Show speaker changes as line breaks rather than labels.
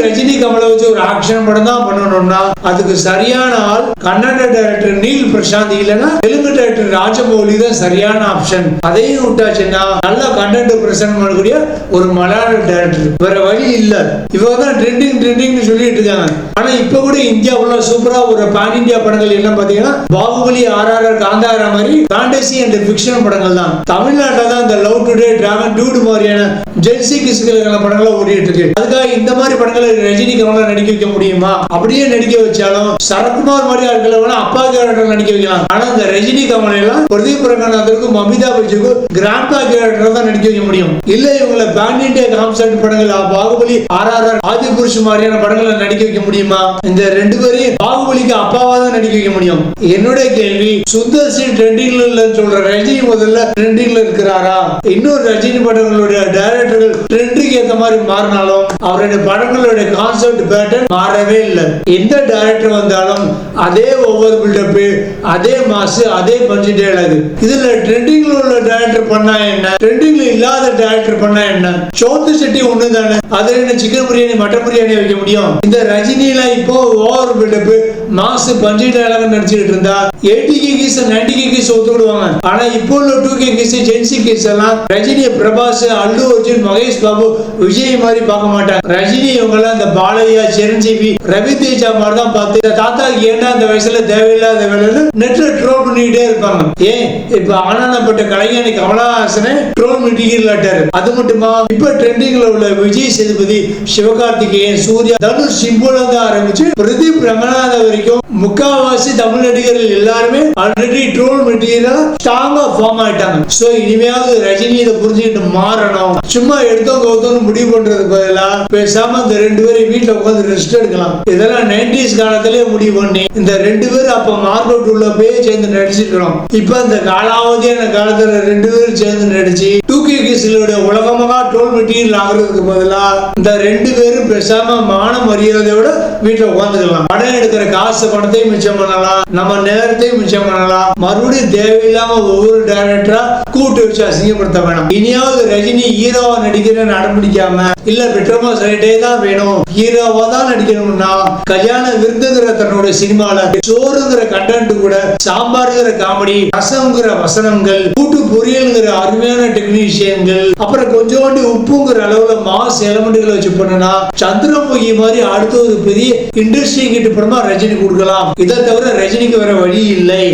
ரஜினி கமலை வச்சு ஒரு ஆக்ஷன் படம் தான் பண்ணணும்னா அதுக்கு சரியான ஆள் கன்னட டைரக்டர் நீல் பிரசாந்த் இல்லைன்னா தெலுங்கு டைரக்டர் ராஜமௌலி தான் சரியான ஆப்ஷன் அதையும் விட்டாச்சுன்னா நல்ல கண்டென்ட் பிரசன்ட் பண்ணக்கூடிய ஒரு மலையாள டைரக்டர் வேற வழி இல்ல. இவங்க தான் ட்ரெண்டிங் ட்ரெண்டிங்னு சொல்லிட்டு இருக்காங்க. ஆனா இப்ப கூட இந்தியாவுல சூப்பரா ஒரு பான் இந்தியா படங்கள் என்ன பாத்தீங்கன்னா பாகுபலி ஆர்ஆர்ஆர் காந்தாரா மாதிரி ஃபேண்டசி அண்ட் ஃபிக்ஷன் படங்கள் தான். தமிழ்நாட்டில் தான் இந்த லவ் டுடே டிராகன் டூடு மாதிரியான ஜெல்சி கிசுகளுக்கான படங்களை ஓடிட்டு இருக்கு. அதுக்காக இந்த மாதிரி படங்களை ரஜினி கமலா நடிக்க வைக்க முடியுமா? அப்படியே நடிக்க வச்சாலும் சரத்குமார் மாதிரி ஆட்களை வேணா அப்பா கேரக்டர் நடிக்க வைக்கலாம். ஆனா இந்த ரஜினி கமலை பிரதீப் ரங்கநாதருக்கும் அமிதாப் பச்சனுக்கும் கிராண்டா கேரக்டர் தான் நடிக்க வைக்க முடியும். இல்ல இவங்களை பேண்ட் இண்டியா கான்செப்ட் படங்கள் Baahubali R R R Adipurush மாதிரியான படங்களை நடிக்க வைக்க முடியுமா? இந்த ரெண்டு பேரையும் பாகுபலிக்கு அப்பாவா தான் நடிக்க வைக்க முடியும். என்னுடைய கேள்வி சுந்தர் சி ட்ரெண்டிங்ல இல்லைன்னு சொல்ற ரஜினி முதல்ல ட்ரெண்டிங்ல இருக்கிறாரா? இன்னொரு ரஜினி படங்களுடைய டைரக்டர்கள் ட்ரெண்டுக்கு ஏத்த மாதிரி மாறினாலும் அவருடைய படங்களுடைய கான்செப்ட் பேட்டர்ன் மாறவே இல்லை. எந்த டைரக்டர் வந்தாலும் அதே ஒவ்வொரு பில்டப் அதே மாசு அதே பஞ்சு டேலாக் இதுல ட்ரெண்டிங்ல உள்ள டைரக்டர் பண்ணா என்ன? ட்ரெண்டிங்ல இல்லாத டைரக்டர் பண்ணா என்ன? சோத்து செட்டி ஒண்ணு தானே அதுல என்ன சிக்கன் பிரியாணி மட்டன் பிரியாணி வைக்க முடியும்? இந்த ரஜினில இப்போ ஓவர் பில்டப் மாசு பஞ்சு டயலாக நடிச்சுட்டு இருந்தா eighty K kids ninety K kids ஒத்துக்கிடுவாங்க. ஆனா இப்போ உள்ள two K kids Gen Z kids எல்லாம் ரஜினி பிரபாஸ் அல்லு அர்ஜுன் மகேஷ் பாபு விஜய் மாதிரி பார்க்க மாட்டாங்க. ரஜினி இவங்க எல்லாம் இந்த பாலையா சிரஞ்சீவி ரவி தேஜா மாதிரி தான் பார்த்து தாத்தா தாத்தாக்கு ஏன்டா வயசுல தேவையில்லாத வேலைன்னு நெட்ல ட்ரோல் பண்ணிக்கிட்டே இருப்பாங்க. ஏன்? இப்ப ஆனந்தப்பட்ட கலைஞானி கமலஹாசனை ட்ரோல் பண்ணிட்டாரு அது மட்டுமா? இப்ப ட்ரெண்டிங்ல உள்ள விஜய் சேதுபதி சிவகார்த்திகேயன் சூர்யா தனுஷ் சிம்புல இருந்து ஆரம்பிச்சு பிரதீப் ரங்கநாத வரைக்கும் முக்காவாசி தமிழ் நடிகர்கள் எல்லாருமே ஆல்ரெடி ட்ரோல் மெட்டீரியலா ஸ்ட்ராங்கா ஃபார்ம் ஆயிட்டாங்க. சோ இனிமையாவது ரஜினி இதை புரிஞ்சுக்கிட்டு மாறணும். சும்மா எடுத்தோம் கவுத்தோம்னு முடிவு பண்றதுக்கு பதிலா பேசாம இந்த ரெண்டு பேரும் வீட்டுல உட்காந்து ரெஸ்ட் எடுக்கலாம். இதெல்லாம் நைன்டிஸ் காலத்திலேயே முடிவு பண்ணி இந்த ரெண்டு பேரும் அப்ப மார்க்கெட் உள்ள போய் சேர்ந்து நடிச்சிருக்கிறோம். இப்ப இந்த காலாவதியான காலத்துல ரெண்டு பேரும் சேர்ந்து நடிச்சு டூ கே உலகமாக டோல் மெட்டீரியல் ஆகுறதுக்கு பதிலா இந்த ரெண்டு பேரும் பேசாம மான மரியாதையோட வீட்டுல உட்காந்துக்கலாம் படம் எடுக்கிற காசு பணத்தையும் மிச்சம் பண்ணலாம். நம்ம நேரத்தையும் மிச்சம் பண்ணலாம். மறுபடியும் தேவையில்லாம ஒவ்வொரு டைரக்டரா கூட்டு வச்சு அசிங்கப்படுத்த வேணாம். இனியாவது ரஜினி ஹீரோவா நடிக்கிறேன்னு அடம்பிடிக்காம இல்ல பெட்ரோமா சைட்டே தான் வேணும். ஹீரோவா தான் நடிக்கணும்னா கல்யாண விருந்துங்கிற தன்னோட சினிமால சோறுங்கிற கண்டென்ட் கூட சாம்பாருங்கிற காமெடி ரசம்ங்கிற வசனங்கள் பொரியலுங்கிற அருமையான டெக்னீஷியன்கள் அப்புறம் கொஞ்சோண்டு உப்புங்கிற அளவுல மாஸ் எலமெண்ட்களை வச்சு பண்ணனா சந்திரமுகி மாதிரி அடுத்த ஒரு பெரிய இண்டஸ்ட்ரி கிட்ட படமா ரஜினி கொடுக்கலாம். இதை தவிர ரஜினிக்கு வேற வழி இல்லை.